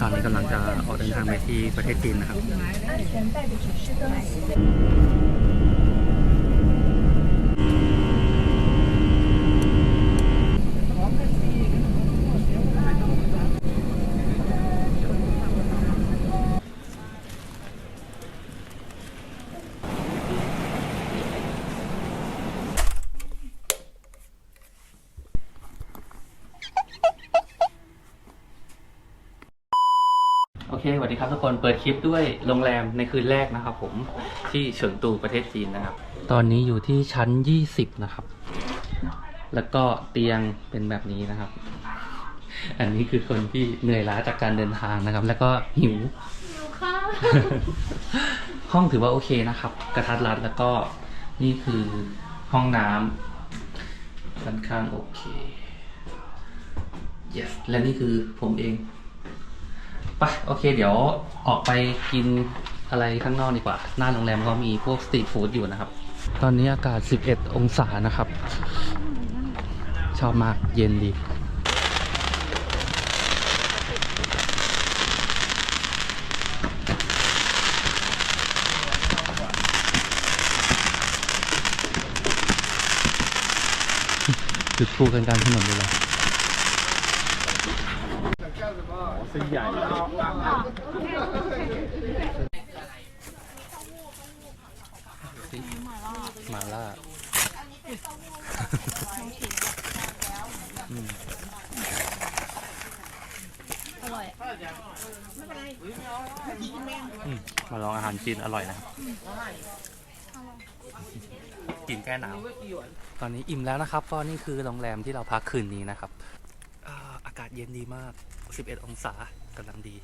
ตอนนี้กำลังจะออกเดินทางไปที่ประเทศจีนนะครับ ดีครับทุกคนเปิดคลิปด้วยโรงแรมในคืนแรกนะครับผมที่เฉิงตูประเทศจีนนะครับ ตอนนี้อยู่ที่ชั้น 20 นะครับ แล้วก็เตียงเป็นแบบนี้นะครับ อันนี้คือคนที่เหนื่อยล้าจากการเดินทางนะครับ แล้วก็หิว ห้องถือว่าโอเคนะครับ กระทัดรัดแล้วก็นี่คือห้องน้ำค่อนข้างโอเค yes และนี่คือผมเอง ไปโอเค เดี๋ยวออกไปกินอะไรข้างนอกดีกว่า หน้าโรงแรมเขามีพวกสตรีทฟู้ดอยู่นะครับ ตอนนี้อากาศ 11 องศานะครับ ชอบมากเย็นดี จุดพูกันกลารถนนเลย เหรอมาล่าอร่อยมาลองอาหารจีนอร่อยนะครับกินแก้หนาว ตอนนี้อิ่มแล้วนะครับ ก็นี่คือโรงแรมที่เราพักคืนนี้นะครับ อากาศเย็นดีมาก 11องศากำลังดี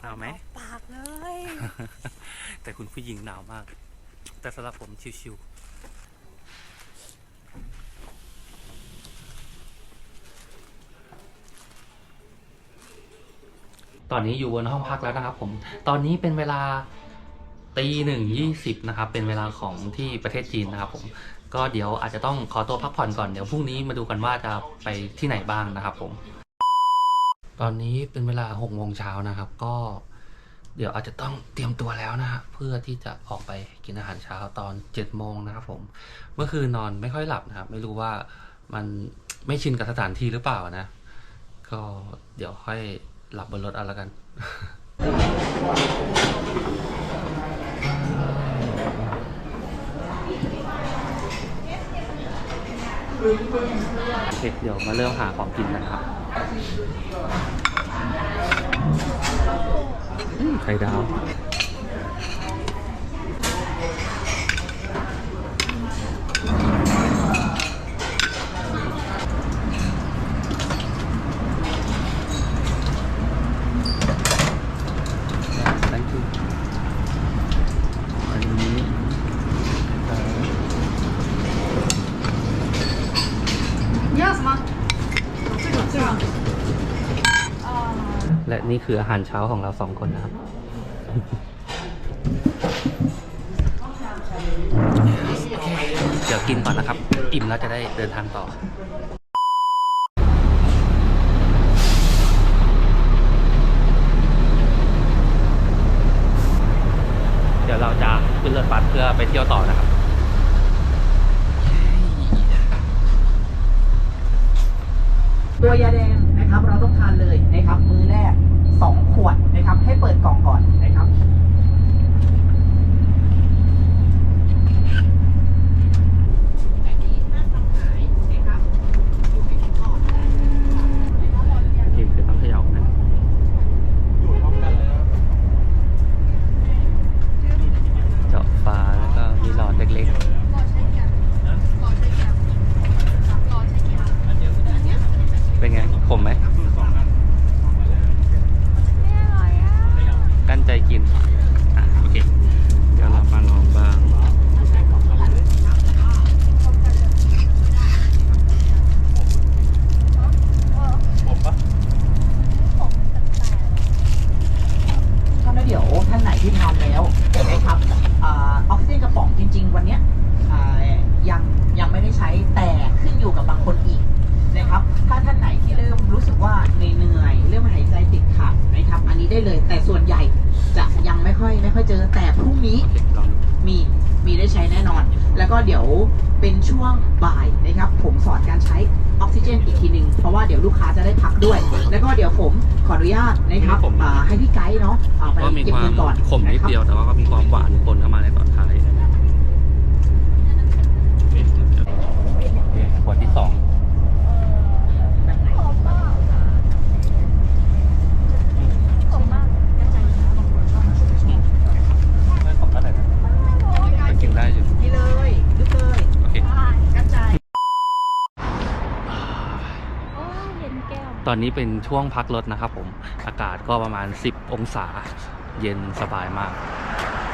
หนาวไหม ปากเลย แต่คุณผู้หญิงหนาวมาก แต่สำหรับผมชิวๆ ตอนนี้อยู่บนห้องพักแล้วนะครับผม ตอนนี้เป็นเวลาตีหนึ่งยี่สิบนะครับ เป็นเวลาของที่ประเทศจีนนะครับผม ก็เดี๋ยวอาจจะต้องขอตัวพักผ่อนก่อน เดี๋ยวพรุ่งนี้มาดูกันว่าจะไปที่ไหนบ้างนะครับผม ตอนนี้เป็นเวลาหกโมงเช้านะครับ ก็เดี๋ยวอาจจะต้องเตรียมตัวแล้วนะฮะเพื่อที่จะออกไปกินอาหารเช้าตอน7จ็ดโมงนะครับผมเมื่อคืนนอนไม่ค่อยหลับนะครับ ไม่รู้ว่ามันไม่ชินกับสถานที่หรือเปล่านะ ก็เดี๋ยวค่อยหลับบนรถเอาละกัน โอเคเดี๋ยวมาเริ่มหาของกินกันครับ อืมไข่ดาว คืออาหารเช้าของเราสองคนนะครับ เดี๋ยวกินก่อนนะครับ อิ่มแล้วจะได้เดินทางต่อ เดี๋ยวเราจะขึ้นรถบัสเพื่อไปเที่ยวต่อนะครับ ตอนนี้เป็นช่วงพักรถนะครับผมอากาศก็ประมาณ 10 องศาเย็นสบายมาก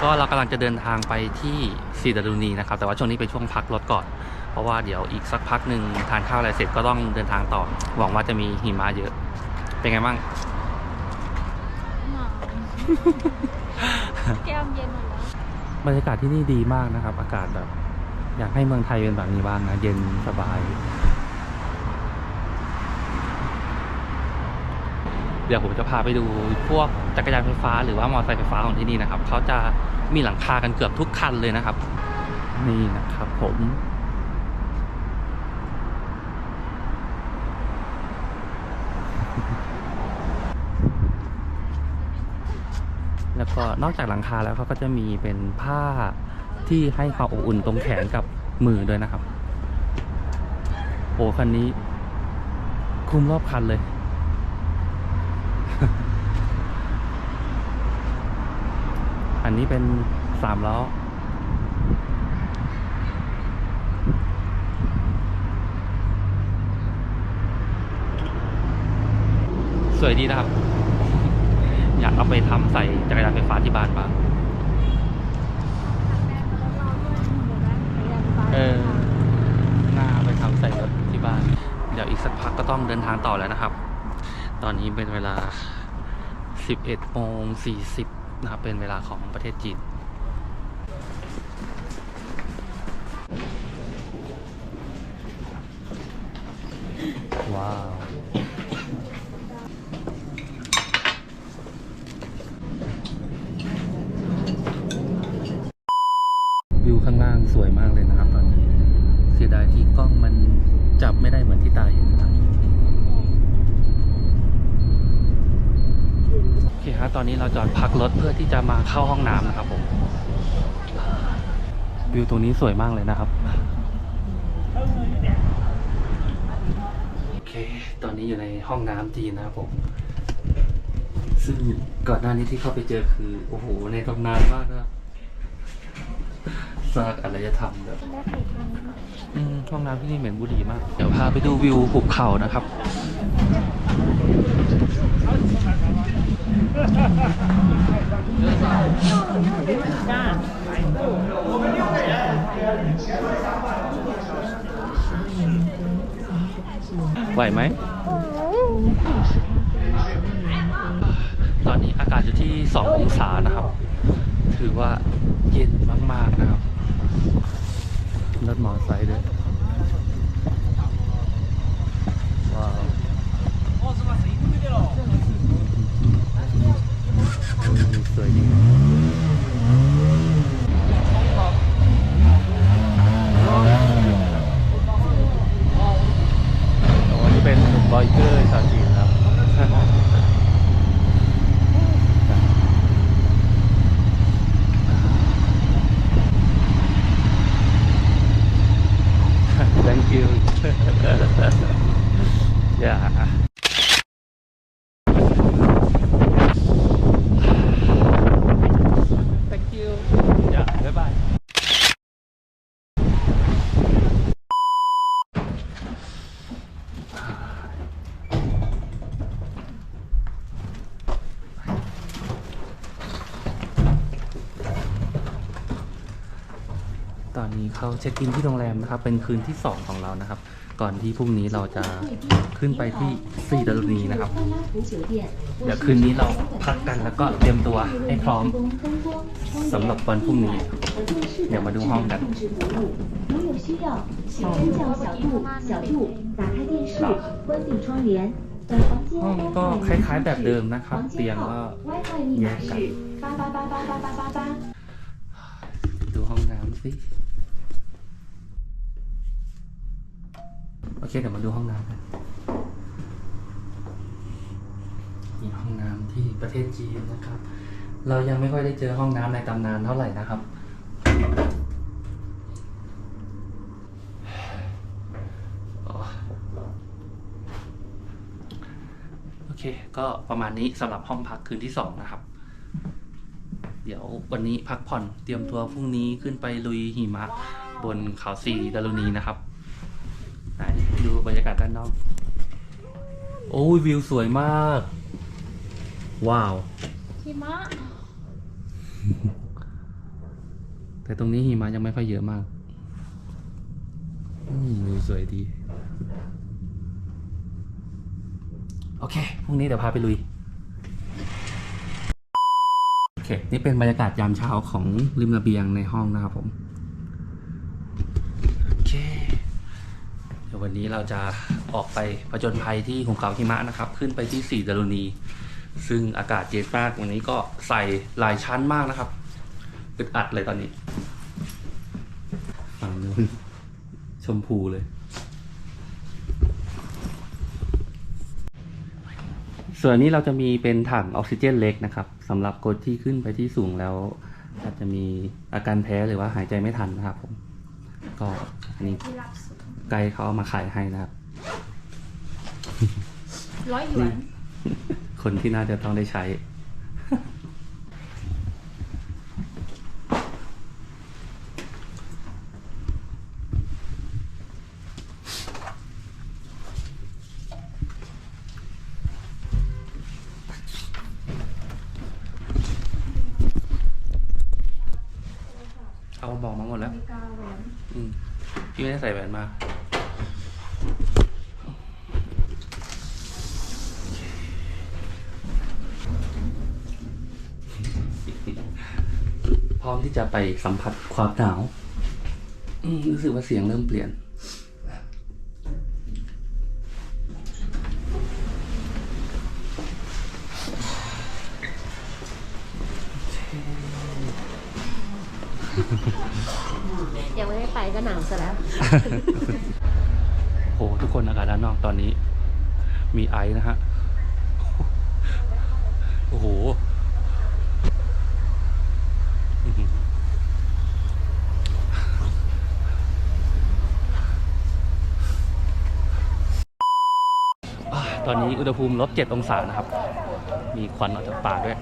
ก็เรากำลังจะเดินทางไปที่ซีดารุณีนะครับ แต่ว่าช่วงนี้เป็นช่วงพักรถก่อน เพราะว่าเดี๋ยวอีกสักพักหนึ่งทานข้าวอะไรเสร็จก็ต้องเดินทางต่อ หวังว่าจะมีหิมะเยอะ เป็นไงบ้างหนาวแก้มเย็นหมดแล้วบรรยากาศที่นี่ดีมากนะครับ อากาศแบบ อยากให้เมืองไทยเป็นแบบนี้บ้างนะ เย็นสบาย เดี๋ยวผมจะพาไปดูพวกจักรยานไฟฟ้าหรือว่ามอเตอร์ไซค์ไฟฟ้าของที่นี่นะครับเขาจะมีหลังคากันเกือบทุกคันเลยนะครับ นี่นะครับผมแล้วก็นอกจากหลังคาแล้วเขาก็จะมีเป็นผ้าที่ให้ความอบอุ่นตรงแขนกับมือด้วยนะครับ โอ้คันนี้คลุมรอบคันเลย นนี้เป็นสามล้อสวยดีนะครับ อยากเอาไปทำใส่จักรยานไฟฟ้าที่บ้านบ้างเออน่าเอาไปทำใส่รถที่บ้าน เดี๋ยวอีกสักพักก็ต้องเดินทางต่อแล้วนะครับ ตอนนี้เป็นเวลา 11โมง40 นะครับเป็นเวลาของประเทศจีนว้าวข้างล่างสวยมากเลยนะครับ ตอนนี้ เสียดายที่กล้องมันจับไม่ได้เหมือนที่ตาเห็นนะครับ โอเคครับตอนนี้เรา จอดพักรถเพื่อที่จะมาเข้าห้องน้ำนะครับผมวิวตรงนี้สวยมากเลยนะครับโอเค ตอนนี้อยู่ในห้องน้ำจีนนะครับผม ซึ่งก่อนหน้านี้ที่เข้าไปเจอคือ โอ้โห ในตำนานมากนะซากอารยธรรมแบบห้องน้ำที่นี่เหม็นบุหรี่มาก เดี๋ยวพาไปดูวิวหุบเขานะครับ ไหวไหม ตอนนี้อากาศอยู่ที่ 2 องศานะครับ ถือว่าเย็นมาก ๆ นะครับรถมอเตอร์ไซค์ด้วย นี้เขาเช็คอินที่โรงแรมนะครับ เป็นคืนที่ 2 ของเรานะครับ ก่อนที่พรุ่งนี้เราจะขึ้นไปที่ซีดารุนีนะครับ เดี๋ยวคืนนี้เราพักกันแล้วก็เตรียมตัวให้พร้อมสำหรับวันพรุ่งนี้ เดี๋ยวมาดูห้องกันห้องก็คล้ายๆแบบเดิมนะครับ เตียงก็แยกกันดูห้องน้ำสิ เคเดี๋ยวมาดูห้องน้ำกันมีห้องน้ำที่ประเทศจีนนะครับ เรายังไม่ค่อยได้เจอห้องน้ำในตำนานเท่าไหร่นะครับ โอเค ก็ประมาณนี้สำหรับห้องพักคืนที่สองนะครับ เดี๋ยววันนี้พักผ่อนเตรียมตัวพรุ่งนี้ขึ้นไปลุยหิมะบนเขาสีดารุณีนะครับ ดูบรรยากาศด้านนอก โอ้ยวิวสวยมาก ว้าว หิมะแต่ตรงนี้หิมะยังไม่ค่อยเยอะมากอืมวิวสวยดี โอเค พรุ่งนี้เดี๋ยวพาไปลุย โอเค นี่เป็นบรรยากาศยามเช้าของริมระเบียงในห้องนะครับผม โอเค เดี๋ย วันนี้เราจะออกไปผจญภัยที่หุบเขาหิมะนะครับ ขึ้นไปที่สี่ดารุณี ซึ่งอากาศเย็นมากวันนี้ก็ใส่หลายชั้นมากนะครับอึดอัดเลยตอนนี้ฝั่งนู้นชมพูเลย ส่วนนี้เราจะมีเป็นถังออกซิเจนเล็กนะครับสำหรับคนที่ขึ้นไปที่สูงแล้ว อาจจะมีอาการแพ้หรือว่าหายใจไม่ทันนะครับผมก็อันนี้ ไกด์เขาเอามาขายให้นะครับ ร้อยหยวน คนที่น่าจะต้องได้ใช้ แล้วอืมพี่ไม่ได้ใส่แหวนมาพร้อมที่จะไปสัมผัสความหนาว รู้สึกว่าเสียงเริ่มเปลี่ยน ยังไม่ได้ไปก็หนาวซะแล้ว โอ้โหทุกคนอากาศด้านนอกตอนนี้ มีไอซ์นะฮะ โอ้โหตอนนี้อุณหภูมิลบเจ็ดองศานะครับ มีควันออกจากปากด้วย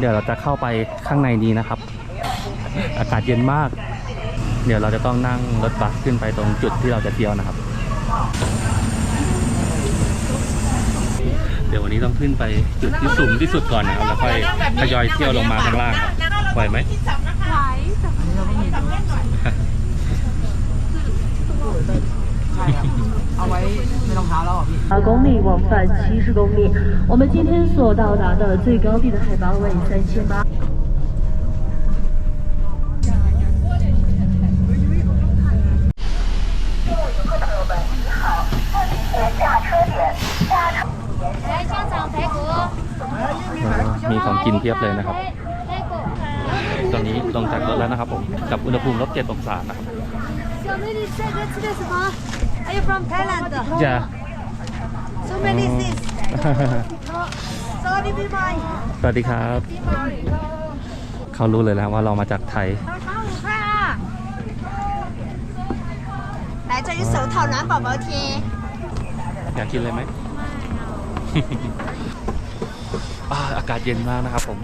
เดี๋ยวเราจะเข้าไปข้างในนี้นะครับ อากาศเย็นมาก เดี๋ยวเราจะต้องนั่งรถบัสขึ้นไปตรงจุดที่เราจะเที่ยวนะครับ เดี๋ยววันนี้ต้องขึ้นไปจุดที่สูงที่สุดก่อนนะครับแล้วค่อยทยอยเที่ยวลงมาข้างล่างไหวไหมเอาไว้ไม่เท้าแล้ว อ่ะพี่ 八公里往返七十公里。我们今天所到达的最高地的海拔为三千八。来香肠排骨， มีของกินเพียบเลยนะครับ 排骨。 ตอนนี้ลงจากรถแล้วนะครับผม กับอุณหภูมิลบเจ็ดองศานะครับ Are you from Thailand? Yeah. So many things. Sorry, be my. สวัสดีครับเขารู้เลยแล้วว่าเรามาจากไทย Thao thao được ha. Lại cho những sự thao nán bảo 贴อยากกินเลยไหมอากาศเย็นมากนะครับผม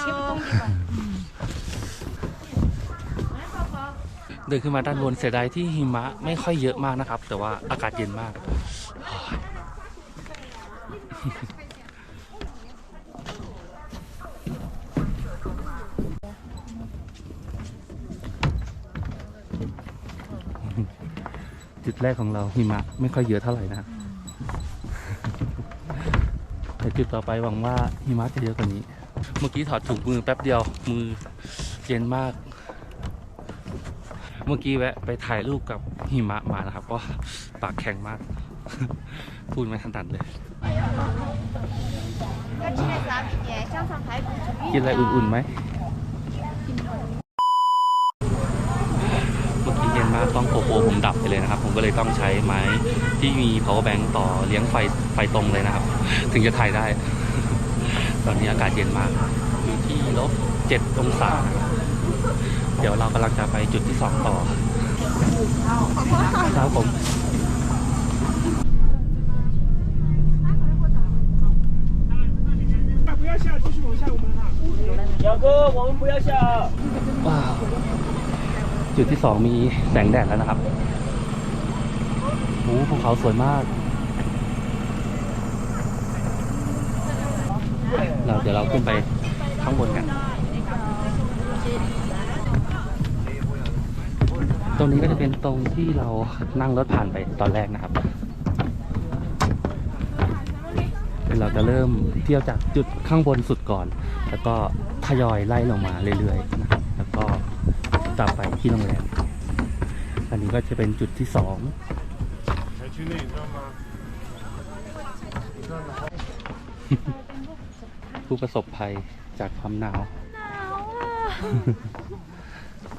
เชฟต้งเดินขึ้นมาด้านบนเสียดายที่หิมะไม่ค่อยเยอะมากนะครับ แต่ว่าอากาศเย็นมาก จุดแรกของเราหิมะไม่ค่อยเยอะเท่าไหร่นะแต่จุดต่อไปหวังว่าหิมะจะเยอะกว่านี้ เมื่อกี้ถอดถุงมือแป๊บเดียวมือเย็นมาก เมื่อกี้แวะไปถ่ายรูปกับหิมะมานะครับก็ปากแข็งมาก พูดไม่ทันตันเลยกินอะไรอุ่นๆไหมเมื่อกี้เย็นมากต้องโกโปผมดับไปเลยนะครับ ผมก็เลยต้องใช้ไม้ที่มี power bank ต่อเลี้ยงไฟไฟตรงเลยนะครับ ถึงจะถ่ายได้ ตอนนี้อากาศเย็นมากอยู่ที่ลบเจ็ดองศา เดี๋ยวเรากำลังจะไปจุดที่สองต่อครับผมจุดที่สองมีแสงแดดแล้วนะครับโอ้ภูเขาสวยมาก เราเดี๋ยวเราขึ้นไปข้างบนกัน ตรงนี้ก็จะเป็นตรงที่เรานั่งรถผ่านไปตอนแรกนะครับเราจะเริ่มเที่ยวจากจุดข้างบนสุดก่อน แล้วก็ทยอยไล่ลงมาเรื่อยๆนะครับแล้วก็ตามไปที่โรงแรม อันนี้ก็จะเป็นจุดที่สอง ผู้ประสบภัยจากความหนาว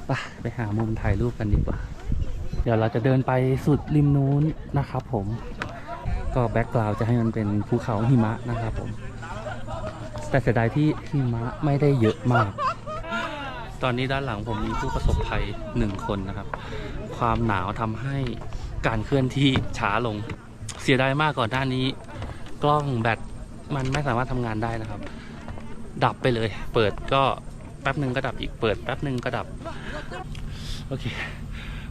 ไปไปหามุมถ่ายรูปกันดีกว่า เดี๋ยวเราจะเดินไปสุดริมนู้นนะครับผม ก็แบ็กกราวจะให้มันเป็นภูเขาหิมะนะครับผม แต่เสียดายที่หิมะไม่ได้เยอะมาก ตอนนี้ด้านหลังผมมีผู้ประสบภัยหนึ่งคนนะครับ ความหนาวทำให้การเคลื่อนที่ช้าลง เสียดายมากก่อนหน้านี้ กล้องแบตมันไม่สามารถทำงานได้นะครับ ดับไปเลย เปิดก็แป๊บหนึ่งก็ดับอีกเปิดแป๊บหนึ่งก็ดับ โอเค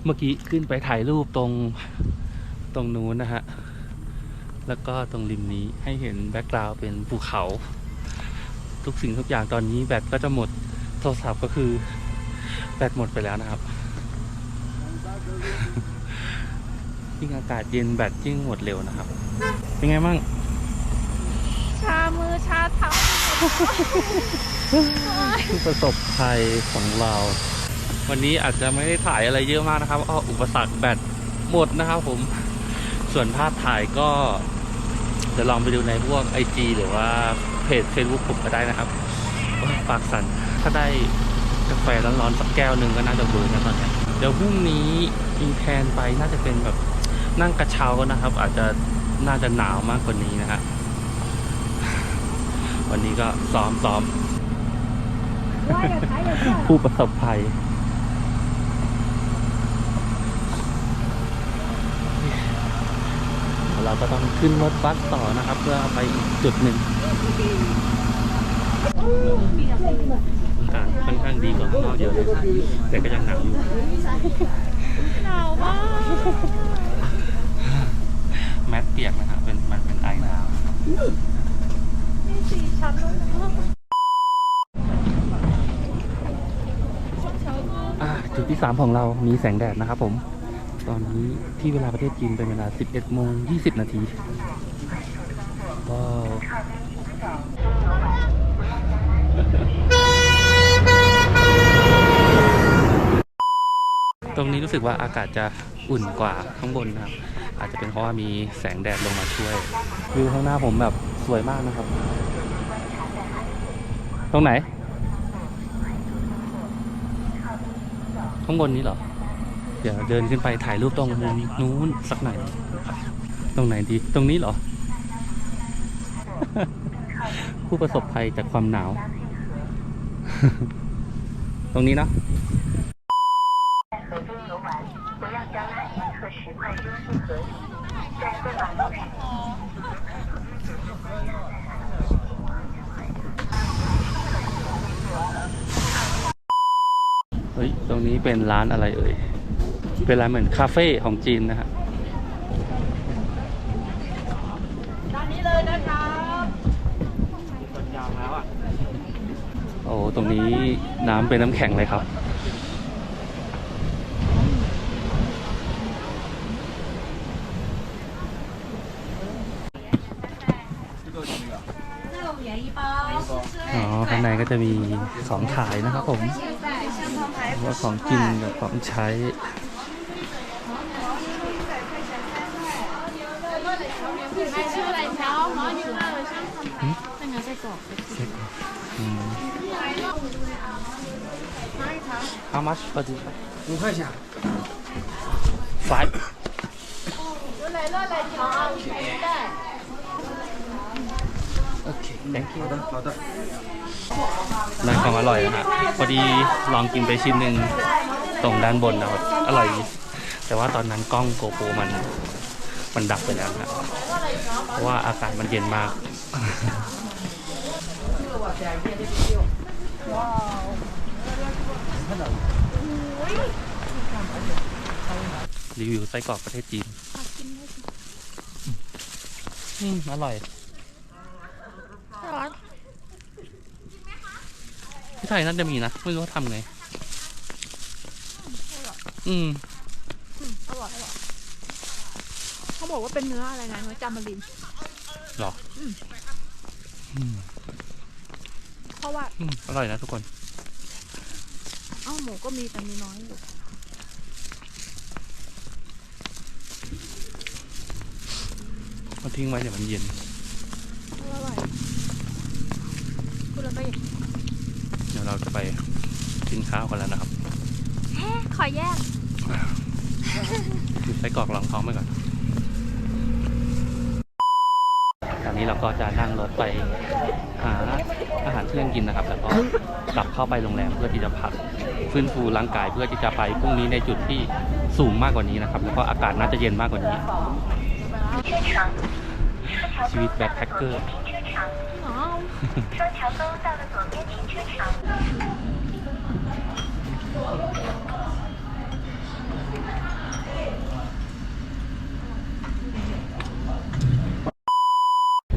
เมื่อกี้ขึ้นไปถ่ายรูปตรงตรงนู้นนะฮะ แล้วก็ตรงริมนี้ให้เห็นแบ็กกราวด์เป็นภูเขา ทุกสิ่งทุกอย่างตอนนี้แบตก็จะหมดโทรศัพท์ก็คือแบตหมดไปแล้วนะครับยิ่งอากาศเย็นแบตยิ่งหมดเร็วนะครับ เป็นไงบ้าง ชามือชาเท้าผู้ประสบภัยของเรา วันนี้อาจจะไม่ได้ถ่ายอะไรเยอะมากนะครับอ้ออุปสรรคแบตหมดนะครับผม ส่วนภาพถ่ายก็เดี๋ยวลองไปดูในพวก IG หรือว่าเพจ Facebook ผมก็ได้นะครับโอ้ยปากสั่นถ้าได้กาแฟร้อนๆสักแก้วหนึ่งก็น่าจะเวิร์กนะตอนนี้เดี๋ยวพรุ่งนี้มีแพนไปน่าจะเป็นแบบนั่งกระเช้านะครับ อาจจะน่าจะหนาวมากกว่านี้นะฮะ วันนี้ก็ซ้อมซ้อมผู้ประสบภัยเราก็ต้องขึ้นรถบัสต่อนะครับ เพื่อไปอีกจุดหนึ่งอากาศค่อนข้างดีกว่าข้างนอกเยอะเลยแต่ก็ยังหนาวอยู่หนาวมากแมสเปียกนะครับเป็นมันเป็นไอหนาวมี สี่ชั้นด้วนะอ่าจุดที่ 3 ของเรามีแสงแดดนะครับผม ตอนนี้ที่เวลาประเทศจีนเป็นเวลา 11โมง20 นาทีว้าวตรงนี้รู้สึกว่าอากาศจะอุ่นกว่าข้างบนนะครับ อาจจะเป็นเพราะว่ามีแสงแดดลงมาช่วย วิวข้างหน้าผมแบบสวยมากนะครับ ตรงไหน ข้างบนนี้เหรอ เดี๋ยวเดินขึ้นไปถ่ายรูปตรงมุมนู้นสักหน่อย ตรงไหนดี ตรงนี้เหรอ ผู้ประสบภัยจากความหนาว ตรงนี้เนาะ เฮ้ย ตรงนี้เป็นร้านอะไรเอ่ย เป็นร้านเหมือนคาเฟ่ของจีนนะฮะด้านนี้เลยนะครับโอ้ ตรงนี้น้ำเป็นน้ำแข็งเลยครับ那อ๋อ ข้างในก็จะมีของขายนะครับผม ว่าของกินกับของใช้ ชื่ออะไรเช้าหมออยู่ว่าเลยช่างทำไทยนั่นไงไส้กรอก อืม How much for this? 五块钱。 Five. thank you ร้านของอร่อยนะฮะพอดีลองกินไปชิ้นหนึ่งตรงด้านบนนะรัอร่อย แต่ว่าตอนนั้นกล้องโกโปรมันมันดับไปแล้วนะเพราะว่าอากาศมันเย็นมากรีวิวไส้กรอกประเทศจีน อืม อร่อย ที่ไทยน่าจะมีนะ ไม่รู้ว่าทำไงอืมอร่อยอร่อยเขาบอกว่าเป็นเนื้ออะไรนะเนื้อจามาริน หรออืมเพราะว่าอืมอร่อยนะทุกคน เอ้าหมูก็มีแต่มีน้อยอยู่มาทิ้งไว้เดี๋ยวมันเย็น อร่อยพูดแล้วก็อยากเดี๋ยว เราจะไปกินข้าวกันแล้วนะครับแฮ่ขอแยกกินไส้กรอกรองท้องไปก่อน ตอนนี้เราก็จะนั่งรถไปหาอาหารเที่ยงกินนะครับ แล้วก็กลับเข้าไปโรงแรมเพื่อที่จะพักฟื้นฟูร่างกายเพื่อที่จะไปพรุ่งนี้ในจุดที่สูงมากกว่านี้นะครับ แล้วก็อากาศน่าจะเย็นมากกว่านี้ ชีวิตแบ็คแพคเกอร์ อ๋อ โ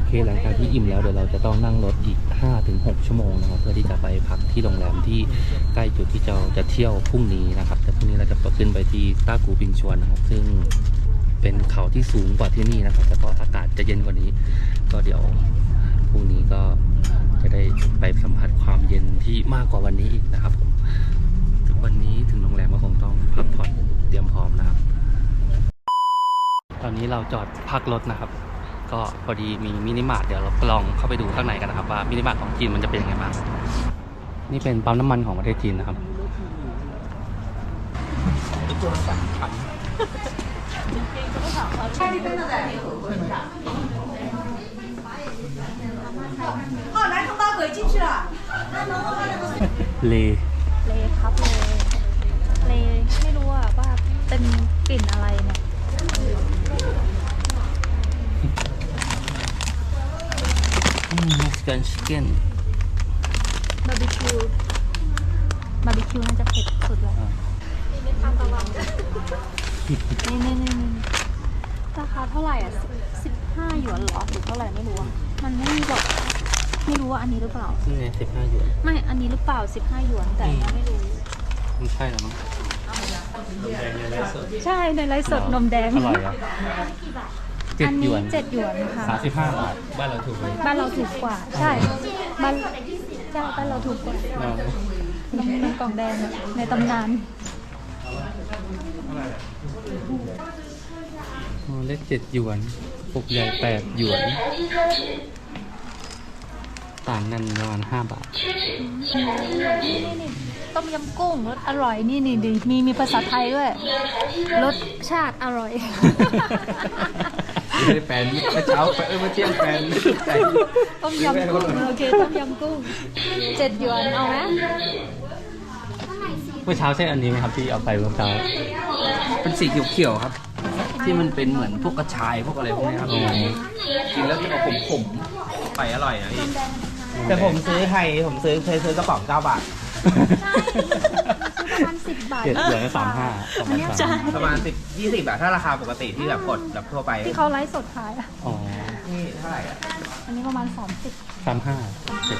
อ เคหลังจากที่อิ่มแล้วเดี๋ยวเราจะต้องนั่งรถอีก 5-6 ชั่วโมงนะครับเพื่อที่จะไปพักที่โรงแรมที่ใกล้จุดที่เราจะเที่ยวพรุ่งนี้นะครับ แต่พรุ่งนี้เราจะขึ้นไปที่ต้ากูปิงชวนนะครับ ซึ่งเป็นเขาที่สูงกว่าที่นี่นะครับแต่ก็อากาศจะเย็นกว่านี้ ก็เดี๋ยวพรุ่งนี้ก็จะได้ไปสัมผัสความเย็นที่มากกว่าวันนี้อีกนะครับผมวันนี้ถึงโรงแรมก็คงต้องพักผ่อนเตรียมพร้อมนะครับ ตอนนี้เราจอดพักรถนะครับ ก็พอดีมีมินิมาร์ทเดี๋ยวเราลองเข้าไปดูข้างในกันนะครับว่ามินิมาร์ทของจีนมันจะเป็นยังไงบ้างนี่เป็นปั๊มน้ำมันของประเทศจีนนะครับเลเลครับเลเลไม่รู้ว่าเป็นกลิ่นอะไรเนี่ย เม็กซิกันชิคเก้นบาร์บีคิว บาร์บีคิวน่าจะเผ็ดสุดเลยนี่นี่นี่นี่ราคาเท่าไหร่อะสิบห้าหยวนเหรอหรือเท่าไหร่ไม่รู้อะมันไม่มีบอกไม่รู้ว่าอันนี้หรือเปล่า นี่ไงสิบห้าหยวน ไม่ อันนี้หรือเปล่าสิบห้าหยวนแต่อันนี้ไม่รู้ไม่ใช่หรอมั้ง ใช่ในไลฟ์สดนมแดงอร่อยเหรอ เจ็อัดนหยนี้วนเจ็ดหยวนค่ะ สามสิบห้าบาทบ้านเราถูกไหมบ้านเราถูกกว่า ใช่ บ้านใช่บ้านเราถูกกว่าอ๋อนมนมกล่องแดงอะในตำนาน อ๋อเล็กเจ็ดหยวนปกใหญ่แปดหยวน ต่างกันประมาณห้าบาท นี่นี่นี่ต้มยำกุ้งรสอร่อยนี่นี่ดีมีมีภาษาไทยด้วยรสชาติอร่อย ไม่ได้แฟนเมื่อเช้าเออเมื่อเที่ยงแฟนใส่ต้มยำกุ้งโอเคต้มยำกุ้งเจ็ดหยวนเอาไหมเมื่อเช้าใช่อันนี้ไหมครับที่เอาไปเมื่อเช้า เป็นสีเขียวๆครับ ที่มันเป็นเหมือนพวกกระชายพวกอะไรพวกนี้ครับอ๋อกินแล้วจะออกขมๆไปอร่อยนะพี่แต่ผมซื้อไทยผมซื้อเคยซื้อกระป๋อง9บาทประมาณ สิบบาทเจ็ดหยวนสามห้าประมาณสามประมาณ10 20บาทถ้าราคาปกติที่แบบกดแบบทั่วไปที่เขาไลฟ์สดขายอะอ๋อนี่เท่าไหร่อะอันนี้ประมาณสามสิบสามห้าเจ็ด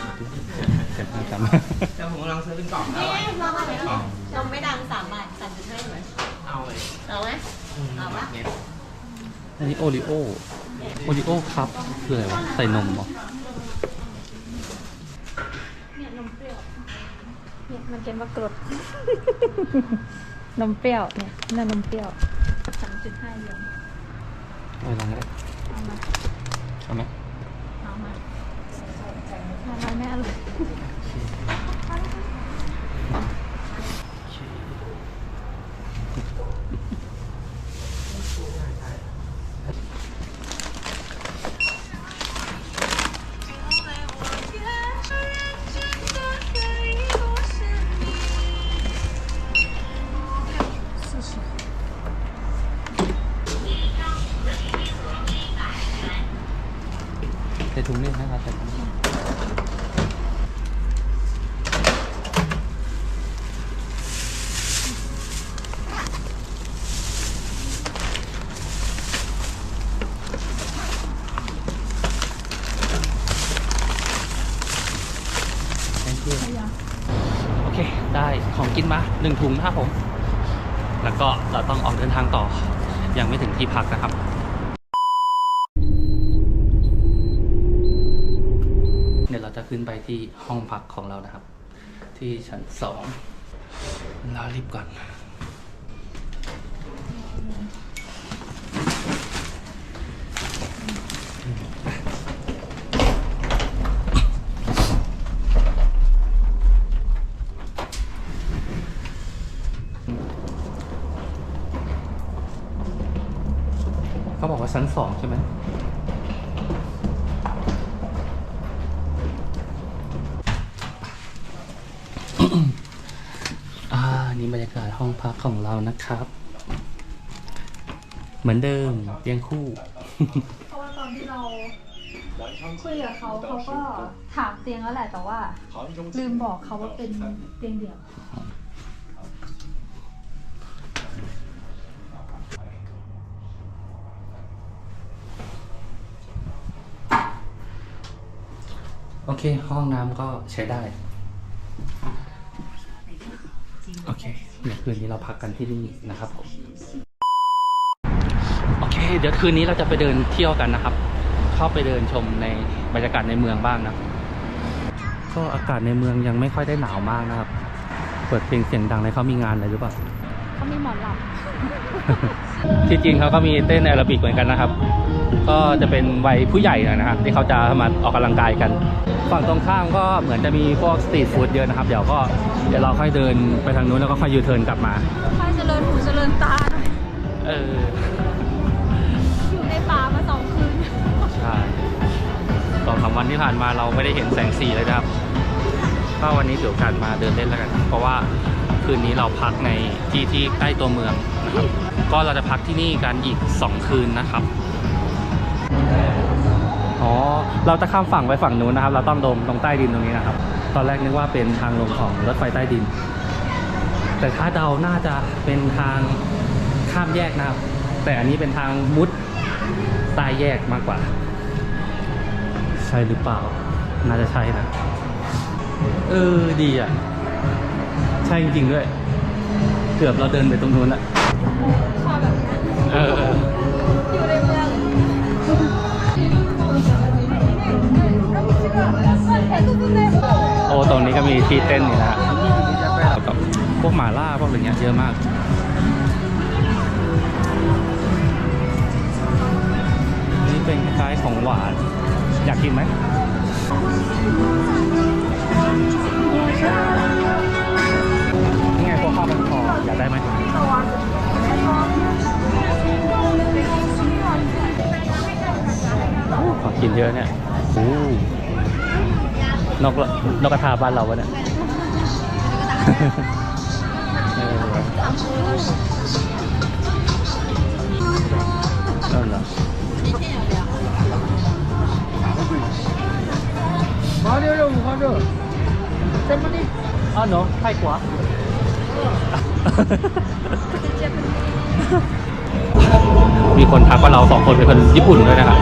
เจ็ดห้าสามห้าแต่ผมกำลังซื้อเป็นกล่องแล้วอะนมไม่ดังสามบาทสามจุดห้าหยวนเอาเลยเอาไหมเอาปะเน็ตอันนี้โอริโอโอริโอครับคืออะไรวะใส่นมเหรอ เนี่ยมันเขียนว่ากรด นมเปรี้ยวเนี่ยน่านมเปรี้ยวสามจุดห้าหยวนเอาลองก็ได้เอามา เอาไหมเอามาอะไรไม่อร่อย ของกินมาหนึ่งถุงนะครับผม แล้วก็เราต้องออกเดินทางต่อ ยังไม่ถึงที่พักนะครับเดี๋ยวเราจะขึ้นไปที่ห้องพักของเรานะครับ ที่ชั้นสองเรารีบก่อน เขาบอกว่า ชั้นสองใช่ไหมอ่า นี่บรรยากาศห้องพักของเรานะครับ เหมือนเดิมเตียงคู่ เพราะว่าตอนที่เราคุยกับเขาเขาก็ถามเตียงแล้วแหละแต่ว่า ลืมบอกเขาว่าเป็นเตียงเดี่ยว อเค ห้องน้ำก็ใช้ได้ โอเคเดี๋ยวคืนนี้เราพักกันที่นี่นะครับผมโอเค เดี๋ยวคืนนี้เราจะไปเดินเที่ยวกันนะครับ เข้าไปเดินชมในบรรยากาศในเมืองบ้างนะ ก็อากาศในเมืองยังไม่ค่อยได้หนาวมากนะครับ เปิดเพลงเสียงดังเลยเขามีงานอะไรหรือเปล่า เขามีหมอนหลับ ที่จริงเขาก็มีเต้นแอโรบิกเหมือนกันนะครับ ก็จะเป็นวัยผู้ใหญ่หน่อยนะครับที่เขาจะมาออกกำลังกายกัน ฝั่งตรงข้ามก็เหมือนจะมีพวกสตรีทฟู้ดเยอะนะครับ เดี๋ยวก็เดี๋ยวเราค่อยเดินไปทางนู้นแล้วก็ค่อยยูเทิร์นกลับมาค่อยเจริญหูเจริญตาหน่อยเอออยู่ในป่ามาสองคืนใช่สองสามวันที่ผ่านมาเราไม่ได้เห็นแสงสีเลยนะครับก็วันนี้ถือโอกาสมาเดินเล่นแล้วกัน เพราะว่าคืนนี้เราพักในที่ที่ใกล้ตัวเมืองนะครับ ก็เราจะพักที่นี่กันอีก 2 คืนนะครับอ๋อ เราจะข้ามฝั่งไปฝั่งนู้นนะครับ เราต้องโดมตรงใต้ดินตรงนี้นะครับ ตอนแรกนึกว่าเป็นทางลงของรถไฟใต้ดิน แต่ถ้าเดาน่าจะเป็นทางข้ามแยกนะครับ แต่อันนี้เป็นทางมุดใต้แยกมากกว่า ใช่หรือเปล่า น่าจะใช่นะ เออดีอะ ใช่จริงๆด้วย เกือบเราเดินไปตรงนู้นละชอบแบบนี้เออ อ้ตรงนี้ก็มีที่เต้นอยู่นะฮะกับพวกหมาล่าพวกอะไรเงี้ยเยอะมาก นกนกกระทาบ้านเราวะเนี่ยนั่เหรอมาเร็วๆมาเร็วเต็มมันดิอ๋อเนาะไทยกว่ามีคนทักว่าเราสองคนเป็นคนญี่ปุ่นด้วยนะครับ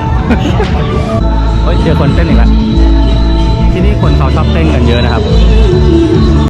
เฮ้ยเจอคนเต้นอีกแล้ว ที่นี่คนเขาชอบเต้นกันเยอะนะครับ